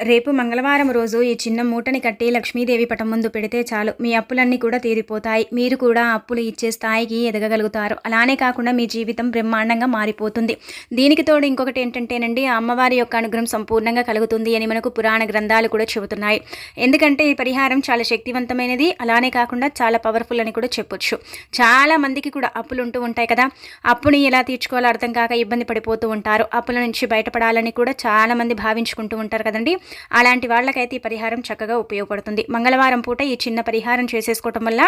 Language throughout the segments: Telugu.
రేపు మంగళవారం రోజు ఈ చిన్న మూటని కట్టి లక్ష్మీదేవి పటం ముందు పెడితే చాలు. మీ అప్పులన్నీ కూడా తీరిపోతాయి. మీరు కూడా అప్పులు ఇచ్చే స్థాయికి ఎదగగలుగుతారు. అలానే కాకుండా మీ జీవితం బ్రహ్మాండంగా మారిపోతుంది. దీనికి తోడు ఇంకొకటి ఏంటంటేనండి అమ్మవారి యొక్క అనుగ్రహం సంపూర్ణంగా కలుగుతుంది అని మనకు పురాణ గ్రంథాలు కూడా చెబుతున్నాయి. ఎందుకంటే ఈ పరిహారం చాలా శక్తివంతమైనది అలానే కాకుండా చాలా పవర్ఫుల్ అని కూడా చెప్పొచ్చు. చాలా మందికి కూడా అప్పులు ఉంటూ ఉంటాయి కదా. అప్పుని ఎలా తీర్చుకోవాలో అర్థం కాక ఇబ్బంది పడిపోతూ ఉంటారు. అప్పుల నుంచి బయటపడాలని కూడా చాలా మంది భావించుకుంటూ ఉంటారు కదండి. అలాంటి వాళ్ళకైతే ఈ పరిహారం చక్కగా ఉపయోగపడుతుంది. మంగళవారం పూట ఈ చిన్న పరిహారం చేసేసుకోవటం వల్ల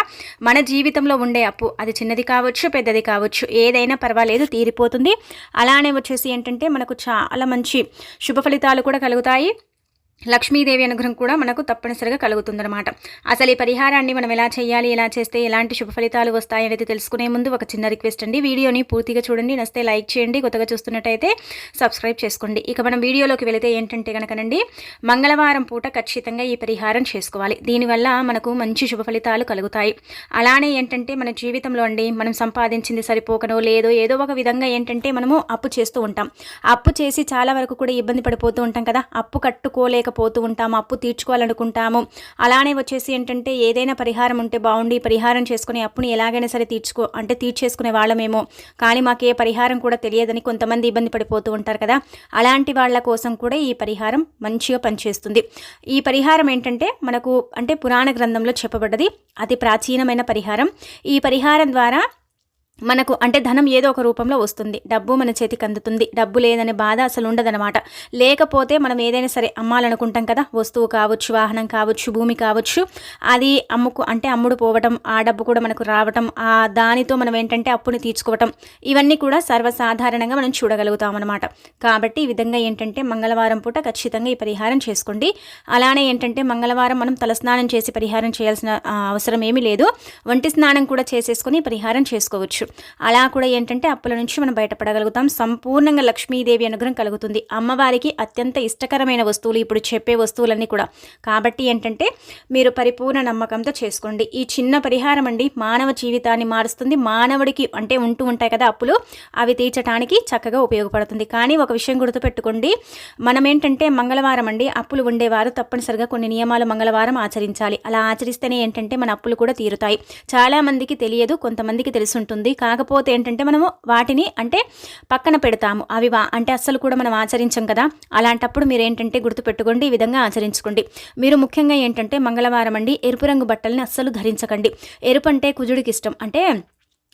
మన జీవితంలో ఉండే అప్పు అది చిన్నది కావచ్చు పెద్దది కావచ్చు ఏదైనా పర్వాలేదు తీరిపోతుంది. అలానే వచ్చేసి ఏంటంటే మనకు చాలా మంచి శుభ ఫలితాలు కూడా కలుగుతాయి. లక్ష్మీదేవి అనుగ్రహం కూడా మనకు తప్పనిసరిగా కలుగుతుందన్నమాట. అసలు ఈ పరిహారాన్ని మనం ఎలా చేయాలి ఎలా చేస్తే ఎలాంటి శుభ ఫలితాలు వస్తాయి అనేది తెలుసుకునే ముందు ఒక చిన్న రిక్వెస్ట్ అండి. వీడియోని పూర్తిగా చూడండి. నస్తే లైక్ చేయండి. కొత్తగా చూస్తున్నట్టయితే సబ్స్క్రైబ్ చేసుకోండి. ఇక మనం వీడియోలోకి వెళితే ఏంటంటే కనుకనండి మంగళవారం పూట ఖచ్చితంగా ఈ పరిహారం చేసుకోవాలి. దీనివల్ల మనకు మంచి శుభ ఫలితాలు కలుగుతాయి. అలానే ఏంటంటే మన జీవితంలో అండి మనం సంపాదించింది సరిపోకనో లేదో ఏదో ఒక విధంగా ఏంటంటే మనము అప్పు చేస్తూ ఉంటాం. అప్పు చేసి చాలా వరకు కూడా ఇబ్బంది పడిపోతూ ఉంటాం కదా. అప్పు కట్టుకోలేక పోతూ ఉంటాము అప్పు తీర్చుకోవాలనుకుంటాము. అలానే వచ్చేసి ఏంటంటే ఏదైనా పరిహారం ఉంటే బాగుండి పరిహారం చేసుకునే అప్పుని ఎలాగైనా సరే తీర్చుకో అంటే తీర్చేసుకునే వాళ్ళమేమో. కానీ మాకు ఏ పరిహారం కూడా తెలియదని కొంతమంది ఇబ్బంది పడిపోతూ ఉంటారు కదా. అలాంటి వాళ్ళ కోసం కూడా ఈ పరిహారం మంచిగా పనిచేస్తుంది. ఈ పరిహారం ఏంటంటే మనకు అంటే పురాణ గ్రంథంలో చెప్పబడ్డది. అతి ప్రాచీనమైన పరిహారం. ఈ పరిహారం ద్వారా మనకు అంటే ధనం ఏదో ఒక రూపంలో వస్తుంది. డబ్బు మన చేతికి అందుతుంది. డబ్బు లేదనే బాధ అసలు ఉండదనమాట లేకపోతే మనం ఏదైనా సరే అమ్మాలనుకుంటాం కదా. వస్తువు కావచ్చు వాహనం కావచ్చు భూమి కావచ్చు అది అమ్ముకు అంటే అమ్ముడు పోవటం ఆ డబ్బు కూడా మనకు రావటం ఆ దానితో మనం ఏంటంటే అప్పుని తీర్చుకోవటం ఇవన్నీ కూడా సర్వసాధారణంగా మనం చూడగలుగుతాం అనమాట కాబట్టి ఈ విధంగా ఏంటంటే మంగళవారం పూట ఖచ్చితంగా ఈ పరిహారం చేసుకోండి. అలానే ఏంటంటే మంగళవారం మనం తలస్నానం చేసి పరిహారం చేయాల్సిన అవసరం ఏమీ లేదు. వంటి స్నానం కూడా చేసేసుకొని పరిహారం చేసుకోవచ్చు. అలా కూడా ఏంటంటే అప్పుల నుంచి మనం బయటపడగలుగుతాం. సంపూర్ణంగా లక్ష్మీదేవి అనుగ్రహం కలుగుతుంది. అమ్మవారికి అత్యంత ఇష్టకరమైన వస్తువులు ఇప్పుడు చెప్పే వస్తువులన్నీ కూడా. కాబట్టి ఏంటంటే మీరు పరిపూర్ణ నమ్మకంతో చేసుకోండి. ఈ చిన్న పరిహారం అండి మానవ జీవితాన్ని మారుస్తుంది. మానవుడికి అంటే ఉంటూ ఉంటాయి కదా అప్పులు. అవి తీర్చడానికి చక్కగా ఉపయోగపడుతుంది. కానీ ఒక విషయం గుర్తుపెట్టుకోండి. మనం ఏంటంటే మంగళవారం అండి అప్పులు ఉండేవారు. తప్పనిసరిగా కొన్ని నియమాలు మంగళవారం ఆచరించాలి. అలా ఆచరిస్తేనే ఏంటంటే మన అప్పులు కూడా తీరుతాయి. చాలామందికి తెలియదు. కొంతమందికి తెలుసుంటుంది కాకపోతే ఏంటంటే మనము వాటిని అంటే పక్కన పెడతాము. అవి అంటే అస్సలు కూడా మనం ఆచరించం కదా. అలాంటప్పుడు మీరు ఏంటంటే గుర్తుపెట్టుకోండి ఈ విధంగా ఆచరించుకోండి. మీరు ముఖ్యంగా ఏంటంటే మంగళవారం అండి ఎరుపు రంగు బట్టల్ని అస్సలు ధరించకండి. ఎరుపు అంటే కుజుడికి ఇష్టం. అంటే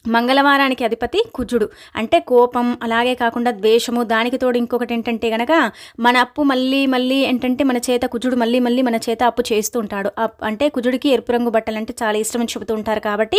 మంగళవారానికి అధిపతి కుజుడు. అంటే కోపం అలాగే కాకుండా ద్వేషము దానికి తోడు ఇంకొకటి ఏంటంటే గనక మన అప్పు మళ్ళీ మళ్ళీ ఏంటంటే మన చేత కుజుడు మళ్ళీ మళ్ళీ మన చేత అప్పు చేస్తూ ఉంటాడు. అంటే కుజుడికి ఎరుపు రంగు బట్టలు అంటే చాలా ఇష్టమని చెబుతూ ఉంటారు కాబట్టి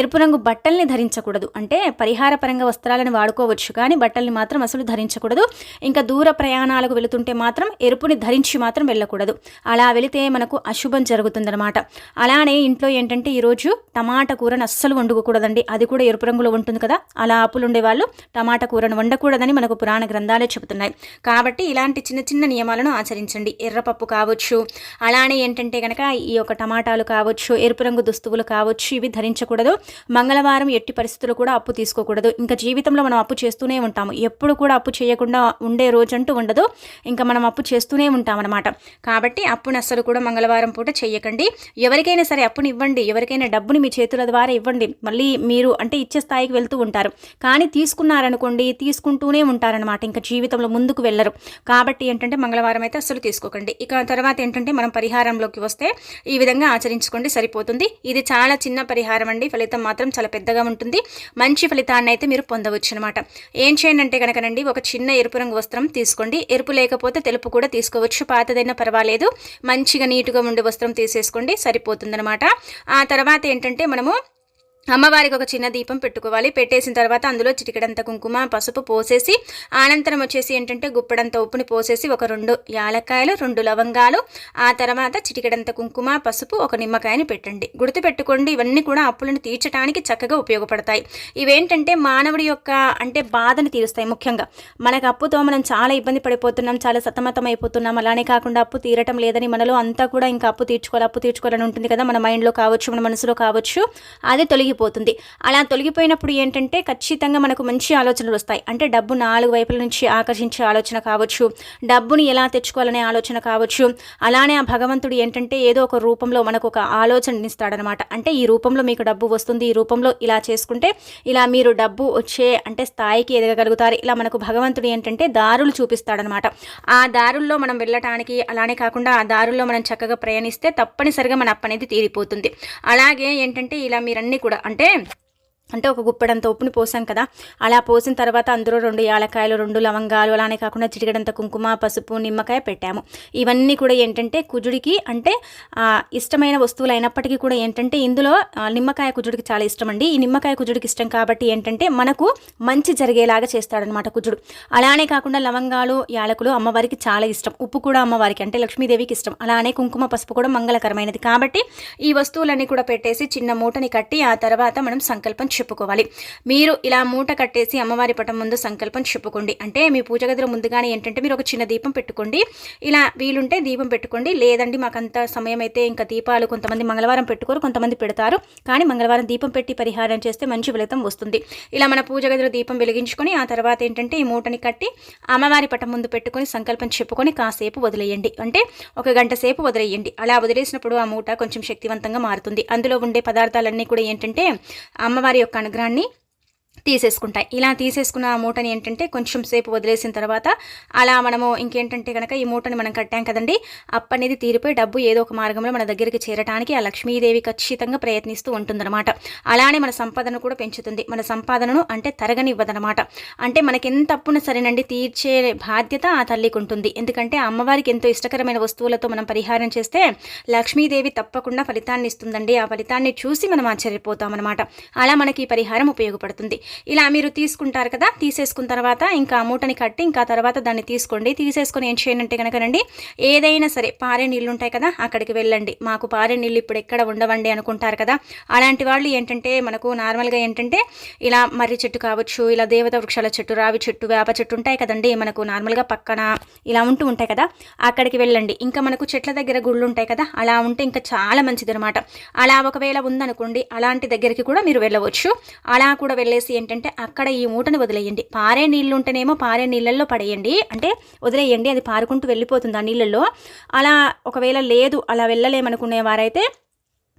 ఎరుపు రంగు బట్టల్ని ధరించకూడదు. అంటే పరిహార పరంగా వస్త్రాలను వాడుకోవచ్చు కానీ బట్టల్ని మాత్రం అసలు ధరించకూడదు. ఇంకా దూర ప్రయాణాలకు వెళుతుంటే మాత్రం ఎరుపుని ధరించి మాత్రం వెళ్ళకూడదు. అలా వెళితే మనకు అశుభం జరుగుతుందన్నమాట. అలానే ఇంట్లో ఏంటంటే ఈరోజు టమాటా కూరను అస్సలు వండుకోకూడదండి. అది కూడా కూడా ఎరుపు రంగులో ఉంటుంది కదా? అలా ఆపులు ఉండేవాళ్ళు టమాటా కూరను వండకూడదని మనకు పురాణ గ్రంథాలే చెబుతున్నాయి. కాబట్టి ఇలాంటి చిన్న చిన్న నియమాలను ఆచరించండి. ఎర్రపప్పు కావచ్చు. అలానే ఏంటంటే కనుక ఈ యొక్క టమాటాలు కావచ్చు ఎరుపు రంగు దుస్తువులు కావచ్చు ఇవి ధరించకూడదు. మంగళవారం ఎట్టి పరిస్థితులు కూడా అప్పు తీసుకోకూడదు. ఇంకా జీవితంలో మనం అప్పు చేస్తూనే ఉంటాము. ఎప్పుడు కూడా అప్పు చేయకుండా ఉండే రోజంటూ ఉండదు. ఇంకా మనం అప్పు చేస్తూనే ఉంటామన్నమాట. కాబట్టి అప్పుని అస్సలు కూడా మంగళవారం పూట చేయకండి. ఎవరికైనా సరే అప్పుని ఇవ్వండి ఎవరికైనా డబ్బుని మీ చేతుల ద్వారా ఇవ్వండి. మళ్ళీ మీరు అంటే అంటే ఇచ్చే స్థాయికి వెళ్తూ ఉంటారు. కానీ తీసుకున్నారనుకోండి తీసుకుంటూనే ఉంటారనమాట ఇంకా జీవితంలో ముందుకు వెళ్ళరు. కాబట్టి ఏంటంటే మంగళవారం అయితే అస్సలు తీసుకోకండి. ఇక తర్వాత ఏంటంటే మనం పరిహారంలోకి వస్తే ఈ విధంగా ఆచరించుకోండి సరిపోతుంది. ఇది చాలా చిన్న పరిహారం అండి. ఫలితం మాత్రం చాలా పెద్దగా ఉంటుంది. మంచి ఫలితాన్ని అయితే మీరు పొందవచ్చు అనమాట ఏం చేయండి అంటే కనుకనండి ఒక చిన్న ఎరుపు రంగు వస్త్రం తీసుకోండి. ఎరుపు లేకపోతే తెలుపు కూడా తీసుకోవచ్చు. పాతదైనా పర్వాలేదు. మంచిగా నీటుగా ఉండే వస్త్రం తీసేసుకోండి. సరిపోతుందనమాట ఆ తర్వాత ఏంటంటే మనము అమ్మవారికి ఒక చిన్న దీపం పెట్టుకోవాలి. పెట్టేసిన తర్వాత అందులో చిటికడంత కుంకుమ పసుపు పోసేసి అనంతరం వచ్చేసి ఏంటంటే గుప్పడంత ఉప్పుని పోసేసి ఒక రెండు యాలక్కాయలు రెండు లవంగాలు ఆ తర్వాత చిటికడంత కుంకుమ పసుపు ఒక నిమ్మకాయని పెట్టండి. గుర్తుపెట్టుకోండి ఇవన్నీ కూడా అప్పులను తీర్చడానికి చక్కగా ఉపయోగపడతాయి. ఇవేంటంటే మానవుడి యొక్క అంటే బాధను తీరుస్తాయి ముఖ్యంగా. మనకు అప్పుతో మనం చాలా ఇబ్బంది పడిపోతున్నాం చాలా సతమతం అయిపోతున్నాం. అలానే కాకుండా అప్పు తీరటం లేదని మనలో అంతా కూడా ఇంకా అప్పు తీర్చుకోవాలి అప్పు తీర్చుకోవాలని ఉంటుంది కదా మన మైండ్లో కావచ్చు మన మనసులో కావచ్చు. అది తొలగి తొలగిపోతుంది. అలా తొలగిపోయినప్పుడు ఏంటంటే ఖచ్చితంగా మనకు మంచి ఆలోచనలు వస్తాయి. అంటే డబ్బు నాలుగు వైపుల నుంచి ఆకర్షించే ఆలోచన కావచ్చు డబ్బుని ఎలా తెచ్చుకోవాలనే ఆలోచన కావచ్చు. అలానే ఆ భగవంతుడు ఏంటంటే ఏదో ఒక రూపంలో మనకు ఒక ఆలోచన ఇస్తాడనమాట. అంటే ఈ రూపంలో మీకు డబ్బు వస్తుంది ఈ రూపంలో ఇలా చేసుకుంటే ఇలా మీరు డబ్బు వచ్చే అంటే స్థాయికి ఎదగగలుగుతారు. ఇలా మనకు భగవంతుడు ఏంటంటే దారులు చూపిస్తాడనమాట. ఆ దారుల్లో మనం వెళ్ళటానికి అలానే కాకుండా ఆ దారుల్లో మనం చక్కగా ప్రయాణిస్తే తప్పనిసరిగా మన అప్పనేది తీరిపోతుంది. అలాగే ఏంటంటే ఇలా మీరన్నీ కూడా అంటే అంటే ఒక గుప్పెడంత ఉప్పుని పోసాం కదా. అలా పోసిన తర్వాత అందులో రెండు యాలకాయలు రెండు లవంగాలు అలానే కాకుండా చిటికడంత కుంకుమ పసుపు నిమ్మకాయ పెట్టాము. ఇవన్నీ కూడా ఏంటంటే కుజుడికి అంటే ఇష్టమైన వస్తువులు అయినప్పటికీ కూడా ఏంటంటే ఇందులో నిమ్మకాయ కుజుడికి చాలా ఇష్టం అండి ఈ నిమ్మకాయ కుజుడికి ఇష్టం కాబట్టి ఏంటంటే మనకు మంచి జరిగేలాగా చేస్తాడనమాట కుజుడు. అలానే కాకుండా లవంగాలు యాలకులు అమ్మవారికి చాలా ఇష్టం. ఉప్పు కూడా అమ్మవారికి అంటే లక్ష్మీదేవికి ఇష్టం. అలానే కుంకుమ పసుపు కూడా మంగళకరమైనది. కాబట్టి ఈ వస్తువులన్నీ కూడా పెట్టేసి చిన్న మూటని కట్టి ఆ తర్వాత మనం సంకల్పం చెప్పుకోవాలి. మీరు ఇలా మూట కట్టేసి అమ్మవారి పటం ముందు సంకల్పం చెప్పుకోండి. అంటే మీ పూజ గదిలో ముందుగానే ఏంటంటే మీరు ఒక చిన్న దీపం పెట్టుకోండి. ఇలా వీలుంటే దీపం పెట్టుకోండి. లేదండి మాకు అంత సమయం అయితే ఇంకా దీపాలు కొంతమంది మంగళవారం పెట్టుకోరు కొంతమంది పెడతారు. కానీ మంగళవారం దీపం పెట్టి పరిహారం చేస్తే మంచి ఫలితం వస్తుంది. ఇలా మన పూజ గదిలో దీపం వెలిగించుకొని ఆ తర్వాత ఏంటంటే ఈ మూటని కట్టి అమ్మవారి పటం ముందు పెట్టుకొని సంకల్పం చెప్పుకొని కాసేపు వదిలేయండి. అంటే ఒక గంట సేపు వదిలేయండి. అలా వదిలేసినప్పుడు ఆ మూట కొంచెం శక్తివంతంగా మారుతుంది. అందులో ఉండే పదార్థాలన్నీ కూడా ఏంటంటే అమ్మవారి యొక్క అనుగ్రహాన్ని తీసేసుకుంటాయి ఇలా తీసేసుకున్న మూటని ఏంటంటే కొంచెం సేపు వదిలేసిన తర్వాత అలా మనము ఇంకేంటంటే కనుక ఈ మూటని మనం కట్టాం కదండి అప్పు అనేది తీరిపోయి డబ్బు ఏదో ఒక మార్గంలో మన దగ్గరికి చేరడానికి ఆ లక్ష్మీదేవి ఖచ్చితంగా ప్రయత్నిస్తూ ఉంటుందన్నమాట. అలానే మన సంపాదన కూడా పెంచుతుంది. మన సంపాదనను అంటే తరగనివ్వదనమాట అంటే మనకి ఎంత అప్పున సరేనండి తీర్చే బాధ్యత ఆ తల్లికి ఉంటుంది. ఎందుకంటే అమ్మవారికి ఎంతో ఇష్టకరమైన వస్తువులతో మనం పరిహారం చేస్తే లక్ష్మీదేవి తప్పకుండా ఫలితాన్ని ఇస్తుందండి. ఆ ఫలితాన్ని చూసి మనం ఆశ్చర్యపోతామన్నమాట. అలా మనకి ఈ పరిహారం ఉపయోగపడుతుంది. ఇలా మీరు తీసుకుంటారు కదా తీసేసుకున్న తర్వాత ఇంకా మూటని కట్టి ఇంకా తర్వాత దాన్ని తీసుకోండి. తీసేసుకొని ఏం చేయనంటే కనుకనండి ఏదైనా సరే పారే నీళ్ళు ఉంటాయి కదా అక్కడికి వెళ్ళండి. మాకు పారే నీళ్ళు ఇప్పుడు ఎక్కడ ఉండవండి అనుకుంటారు కదా అలాంటి వాళ్ళు ఏంటంటే మనకు నార్మల్గా ఏంటంటే ఇలా మర్రి చెట్టు కావచ్చు ఇలా దేవత వృక్షాల చెట్టు రావి చెట్టు వేప చెట్టు ఉంటాయి కదండి మనకు నార్మల్గా పక్కన ఇలా ఉంటూ ఉంటాయి కదా అక్కడికి వెళ్ళండి. ఇంకా మనకు చెట్ల దగ్గర గుళ్ళు ఉంటాయి కదా అలా ఉంటే ఇంకా చాలా మంచిది అనమాట అలా ఒకవేళ ఉందనుకోండి అలాంటి దగ్గరికి కూడా మీరు వెళ్ళవచ్చు. అలా కూడా వెళ్ళేసి ఏంటంటే అక్కడ ఈ మూటను వదిలేయండి. పారే నీళ్ళు ఉంటేనేమో పారే నీళ్ళల్లో పడేయండి. అంటే వదిలేయండి అది పారుకుంటూ వెళ్ళిపోతుంది ఆ నీళ్ళల్లో. అలా ఒకవేళ లేదు అలా వెళ్ళలేమనుకునే వారైతే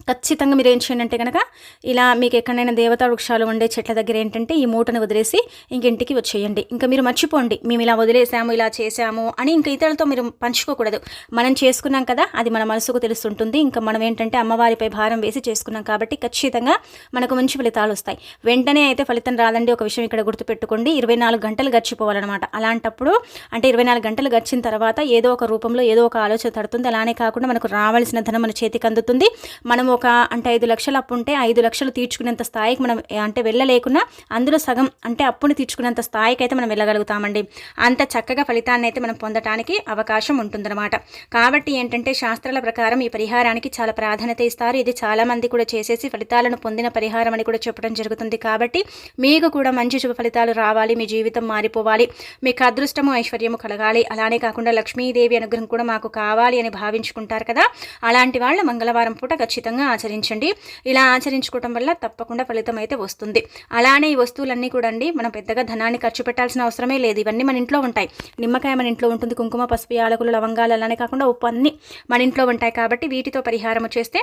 ఖచ్చితంగా మీరు ఏం చేయండి అంటే కనుక ఇలా మీకు ఎక్కడైనా దేవతా వృక్షాలు ఉండే చెట్ల దగ్గర ఏంటంటే ఈ మూటను వదిలేసి ఇంక ఇంటికి వచ్చేయండి. ఇంకా మీరు మర్చిపోండి. మేము ఇలా వదిలేసాము ఇలా చేసాము అని ఇంకా ఇతరులతో మీరు పంచుకోకూడదు. మనం చేసుకున్నాం కదా అది మన మనసుకు తెలుస్తుంటుంది. ఇంకా మనం ఏంటంటే అమ్మవారిపై భారం వేసి చేసుకున్నాం కాబట్టి ఖచ్చితంగా మనకు మంచి ఫలితాలు వస్తాయి. వెంటనే అయితే ఫలితం రాదండి. ఒక విషయం ఇక్కడ గుర్తుపెట్టుకోండి. ఇరవై నాలుగు గంటలు గడిచిపోవాలన్నమాట. అలాంటప్పుడు అంటే ఇరవై నాలుగు గంటలు గడిచిన తర్వాత ఏదో ఒక రూపంలో ఏదో ఒక ఆలోచన తడుతుంది. అలానే కాకుండా మనకు రావాల్సిన ధనం మన చేతికి అందుతుంది. మనము ఒక అంటే ఐదు లక్షలు అప్పు ఉంటే ఐదు లక్షలు తీర్చుకునేంత స్థాయికి మనం అంటే వెళ్ళలేకున్నా అందులో సగం అంటే అప్పుని తీర్చుకునేంత స్థాయికి అయితే మనం వెళ్ళగలుగుతామండి. అంత చక్కగా ఫలితాన్ని అయితే మనం పొందటానికి అవకాశం ఉంటుందన్నమాట. కాబట్టి ఏంటంటే శాస్త్రాల ప్రకారం ఈ పరిహారానికి చాలా ప్రాధాన్యత ఇస్తారు. ఇది చాలామంది కూడా చేసేసి ఫలితాలను పొందిన పరిహారం అని కూడా చెప్పడం జరుగుతుంది. కాబట్టి మీకు కూడా మంచి శుభ ఫలితాలు రావాలి మీ జీవితం మారిపోవాలి మీకు అదృష్టము ఐశ్వర్యము కలగాలి. అలానే కాకుండా లక్ష్మీదేవి అనుగ్రహం కూడా మాకు కావాలి అని భావించుకుంటారు కదా. అలాంటి వాళ్ళు మంగళవారం పూట ఖచ్చితంగా ఖచ్చితంగా ఆచరించండి. ఇలా ఆచరించుకోవటం వల్ల తప్పకుండా ఫలితం అయితే వస్తుంది. అలానే ఈ వస్తువులన్నీ కూడా అండి మనం పెద్దగా ధనాన్ని ఖర్చు పెట్టాల్సిన అవసరమే లేదు. ఇవన్నీ మన ఇంట్లో ఉంటాయి. నిమ్మకాయ మన ఇంట్లో ఉంటుంది కుంకుమ పసుపు యాలకులు లవంగాలు అలానే కాకుండా ఉప్పు అన్నీ మన ఇంట్లో ఉంటాయి కాబట్టి వీటితో పరిహారం చేస్తే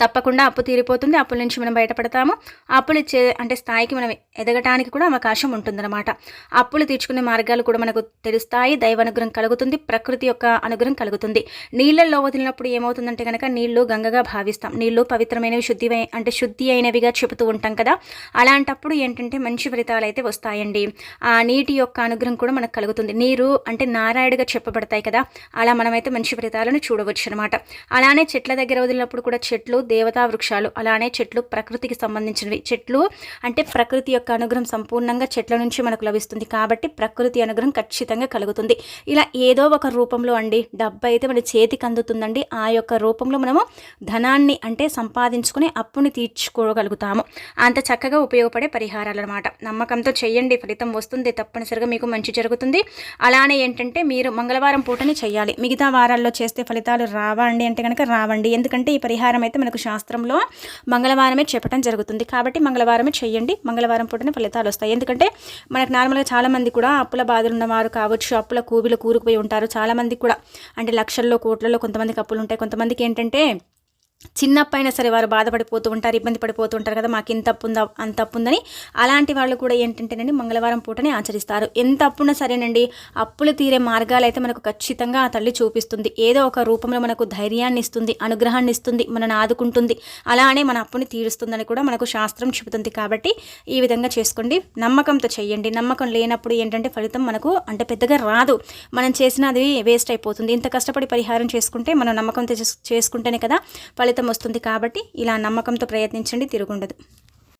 తప్పకుండా అప్పు తీరిపోతుంది. అప్పుల నుంచి మనం బయటపడతాము. అప్పులు ఇచ్చే అంటే స్థాయికి మనం ఎదగటానికి కూడా అవకాశం ఉంటుందన్నమాట. అప్పులు తీర్చుకునే మార్గాలు కూడా మనకు తెలుస్తాయి. దైవ అనుగ్రహం కలుగుతుంది. ప్రకృతి యొక్క అనుగ్రహం కలుగుతుంది. నీళ్ళల్లో వదిలినప్పుడు ఏమవుతుందంటే కనుక నీళ్ళు గంగగా భావిస్తాం. నీళ్ళు పవిత్రమైనవి శుద్ధి అంటే శుద్ధి అయినవిగా చెబుతూ ఉంటాం కదా. అలాంటప్పుడు ఏంటంటే మంచి ఫలితాలు అయితే వస్తాయండి. ఆ నీటి యొక్క అనుగ్రహం కూడా మనకు కలుగుతుంది. నీరు అంటే నారాయణగా చెప్పబడతాయి కదా. అలా మనమైతే మంచి ఫలితాలను చూడవచ్చు అనమాట అలానే చెట్ల దగ్గర వదిలినప్పుడు కూడా చెట్లు చెట్లు దేవతా వృక్షాలు అలానే చెట్లు ప్రకృతికి సంబంధించినవి. చెట్లు అంటే ప్రకృతి యొక్క అనుగ్రహం సంపూర్ణంగా చెట్ల నుంచి మనకు లభిస్తుంది కాబట్టి ప్రకృతి అనుగ్రహం ఖచ్చితంగా కలుగుతుంది. ఇలా ఏదో ఒక రూపంలో అండి డబ్బు అయితే మన చేతికి అందుతుందండి. ఆ యొక్క రూపంలో మనము ధనాన్ని అంటే సంపాదించుకుని అప్పుని తీర్చుకోగలుగుతాము. అంత చక్కగా ఉపయోగపడే పరిహారాలు అనమాట నమ్మకంతో చేయండి ఫలితం వస్తుంది తప్పనిసరిగా మీకు మంచి జరుగుతుంది. అలానే ఏంటంటే మీరు మంగళవారం పూటని చేయాలి మిగతా వారాల్లో చేస్తే ఫలితాలు రావండి అంటే కనుక రావండి. ఎందుకంటే ఈ పరిహారం అయితే మనకు మనకు శాస్త్రంలో మంగళవారమే చెప్పడం జరుగుతుంది. కాబట్టి మంగళవారమే చేయండి. మంగళవారం పూటనే ఫలితాలు వస్తాయి. ఎందుకంటే మనకు నార్మల్గా చాలామంది కూడా అప్పుల బాధలు ఉన్నవారు కావచ్చు అప్పుల కూబిలో కూరుకుపోయి ఉంటారు. చాలామంది కూడా అంటే లక్షల్లో కోట్లలో కొంతమందికి అప్పులు ఉంటాయి. కొంతమందికి ఏంటంటే చిన్నప్పైనా సరే వారు బాధపడిపోతూ ఉంటారు ఇబ్బంది పడిపోతూ ఉంటారు కదా మాకు ఇంత అప్పుందా అంత అప్పు ఉందని అలాంటి వాళ్ళు కూడా ఏంటంటేనండి మంగళవారం పూటనే ఆచరిస్తారు. ఎంత అప్పున్నా సరేనండి అప్పులు తీరే మార్గాలు అయితే మనకు ఖచ్చితంగా ఆ తల్లి చూపిస్తుంది. ఏదో ఒక రూపంలో మనకు ధైర్యాన్ని ఇస్తుంది అనుగ్రహాన్ని ఇస్తుంది మనని ఆదుకుంటుంది. అలానే మన అప్పుని తీరుస్తుందని కూడా మనకు శాస్త్రం చెబుతుంది కాబట్టి ఈ విధంగా చేసుకోండి. నమ్మకంతో చేయండి నమ్మకం లేనప్పుడు ఏంటంటే ఫలితం మనకు అంటే పెద్దగా రాదు. మనం చేసినది వేస్ట్ అయిపోతుంది. ఇంత కష్టపడి పరిహారం చేసుకుంటే మనం నమ్మకంతో చేస్- చేసుకుంటేనే కదా ఫలితం వస్తుంది కాబట్టి ఇలా నమ్మకంతో ప్రయత్నించండి తిరుగుండదు.